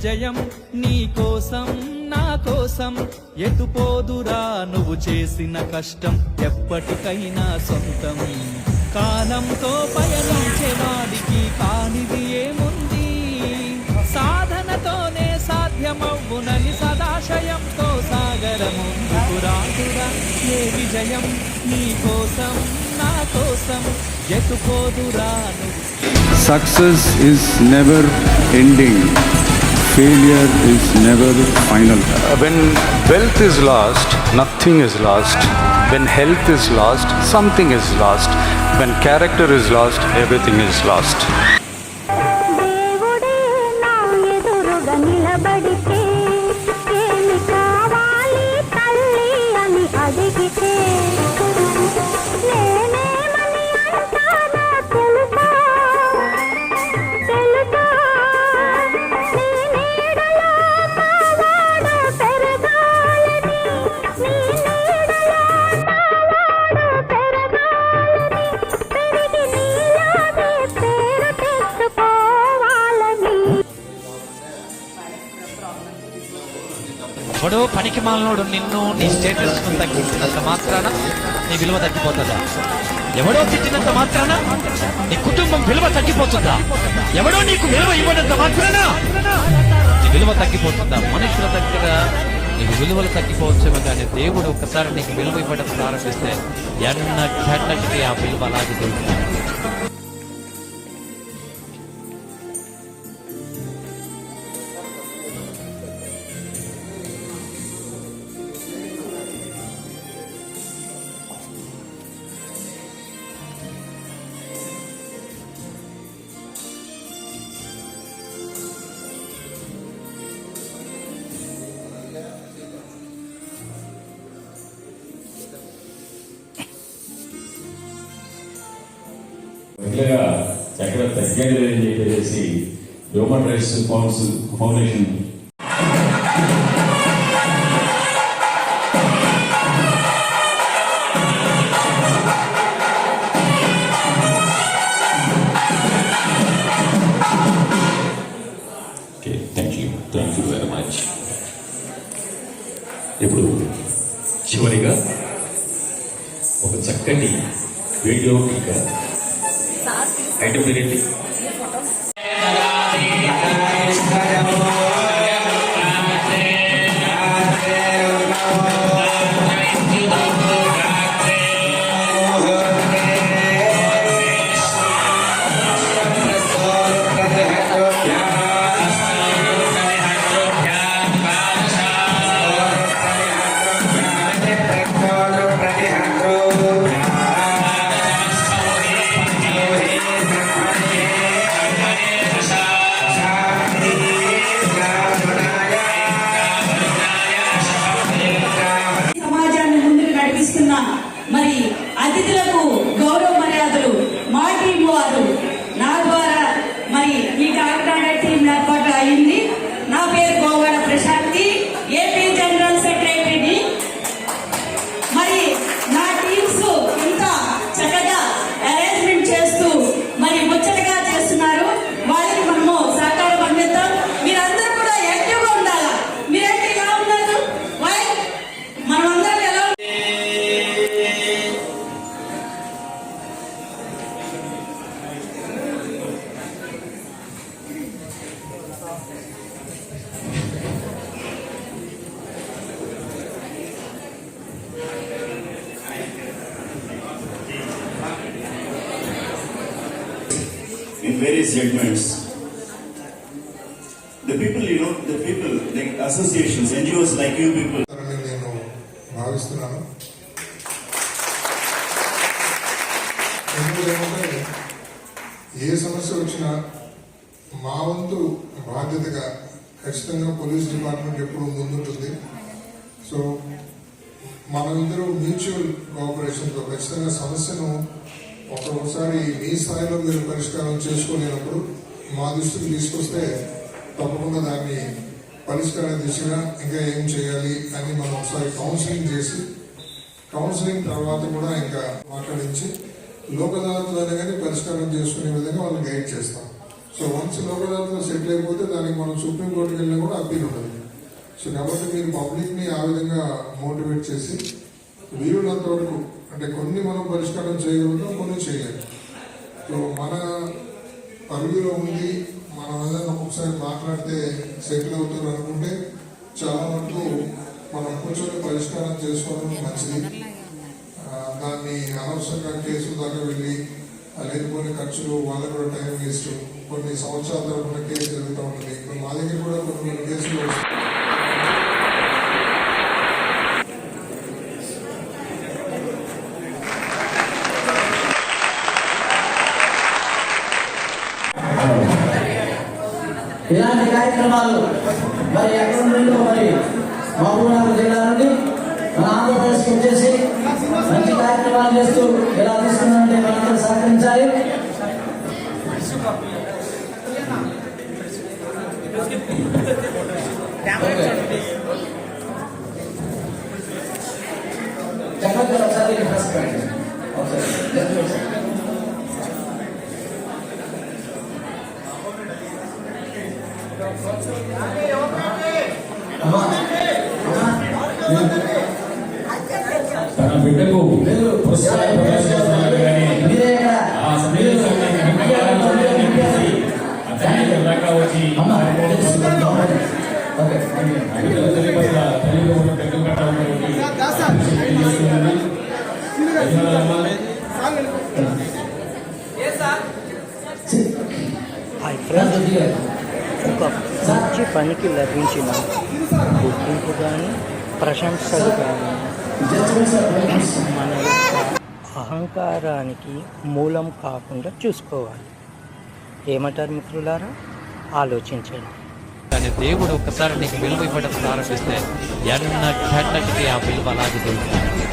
నీ కోసం నా కోసం. ఎటుపోదురా నువ్వు చేసిన కష్టం? ఎప్పటికైనా సొంతం. కాలంతో పయనించే వాడికి కానిది ఏముంది? సాధనతోనే సాధ్యమవునని సదాశయంతో సాగరము రాదురా ఏ విజయం? నీ కోసం నా కోసం. ఎటుపోదురా నువ్వు? Success is never ending. Failure is never final. When wealth is lost, nothing is lost. When health is lost, something is lost. When character is lost, everything is lost. ఎవడో పనికి మాలనోడు నిన్ను నీ స్టేటస్ తగ్గించినంత మాత్రాన నీ విలువ తగ్గిపోతుందా? ఎవడో తిట్టినంత మాత్రాన నీ కుటుంబం విలువ తగ్గిపోతుందా? ఎవడో నీకు విలువ ఇవ్వడంత మాత్రాన నీ విలువ తగ్గిపోతుందా? మనుషుల దగ్గర నీకు విలువలు తగ్గిపోవచ్చేమో కానీ దేవుడు ఒకసారి నీకు విలువ ఇవ్వడం ప్రారంభిస్తే ఎన్న ఎన్నటికీ ఆ విలువ అలాగే దొరుకుతుంది. రెగ్యులర్గా ఎక్కడ తగ్గేది లేదని చెప్పేసి హ్యూమన్ రైట్స్ కౌన్సిల్ ఫౌండేషన్ ఇప్పుడు చివరిగా ఒక చక్కటి వీడియో ఇంకా ఐటమ్ పేరేంటి మరి అతిథులకు గౌరవ in various segments. The people, you know, the people, like associations, NGOs like you people, అని నేను భావిస్తున్నాను. ఏ సమస్య వచ్చినా మా వంతు బాధ్యతగా ఖచ్చితంగా పోలీస్ డిపార్ట్మెంట్ ఎప్పుడు ముందుంటుంది. సో మనమిద్దరూ మ్యూచువల్ కోఆపరేషన్తో ఖచ్చితంగా సమస్యను ఒకసారి మీ స్థాయిలో మీరు పరిష్కారం చేసుకోలేనప్పుడు మా దృష్టికి తీసుకొస్తే తప్పకుండా దాన్ని పరిష్కార దిశగా ఇంకా ఏం చేయాలి అని మనం ఒకసారి కౌన్సిలింగ్ చేసి కౌన్సిలింగ్ తర్వాత కూడా ఇంకా మాట్లాడించి లోక్ అదాలత్లోనే కానీ పరిష్కారం చేసుకునే విధంగా వాళ్ళని గైడ్ చేస్తాం. సో వన్స్ లోక్ అదాలత్లో సెటిల్ అయిపోతే దానికి మనం సుప్రీంకోర్టుకి వెళ్ళినా కూడా అప్పీల్ ఉంటుంది సో కాబట్టి మీరు పబ్లిక్ని ఆ విధంగా మోటివేట్ చేసి వీలున్నంత వరకు అంటే కొన్ని మనం పరిష్కారం చేయగలుగుతాం కొన్ని చేయలేము సో మన పరిధిలో ఉంది మనం ఏదైనా ఒకసారి మాట్లాడితే సెటిల్ అవుతారు అనుకుంటే చాలా వరకు మనం కూర్చొని పరిష్కారం చేసుకోవడం మంచిది. దాన్ని అనవసరంగా కేసుల దాకా వెళ్ళి ఆ లేనిపోయిన ఖర్చులు వాళ్ళకు కూడా టైం వేస్ట్ కొన్ని సంవత్సరాల తరపున కేసు జరుగుతూ ఉంటుంది. ఇప్పుడు మా దగ్గర కూడా కొన్ని కొన్ని కేసులు వస్తాయి. ఇలాంటి కార్యక్రమాలు మరి ఎక్కడ నుండో మరి మహబూబ్నగర్ జిల్లా నుండి మన ఆంధ్రప్రదేశ్కి వచ్చేసి మంచి కార్యక్రమాలు చేస్తూ ఇలా తీసుకున్నారంటే మనందరూ సహకరించాలి. చెప్పండి తన బిడ్డకు మీరు పురస్కారం ప్రదర్శిస్తున్నారు కానీ మీరే ఇక్కడ ఆ సందేశాన్ని వెనకాల చెప్పేసి అతని దాకా వచ్చి అమ్మా ఓకే బిడ్డల తల్లి పట్ల తల్లిగా ఉన్న పెద్ద పట్ల ఉన్నటువంటి తెలియజేస్తున్నది. ధన్యవాదాలమ్మా. ఒక మంచి పనికి లభించిన గుర్తింపు కానీ ప్రశంసలు కానీ మన యొక్క అహంకారానికి మూలం కాకుండా చూసుకోవాలి. ఏమంటారు మిత్రులారా? ఆలోచించండి. కానీ దేవుడు ఒకసారి నీకు విలువ ఇవ్వడం ప్రారంభిస్తే ఎన్న గంటకి ఆ విలువ అలాగే దొరుకుతుంది.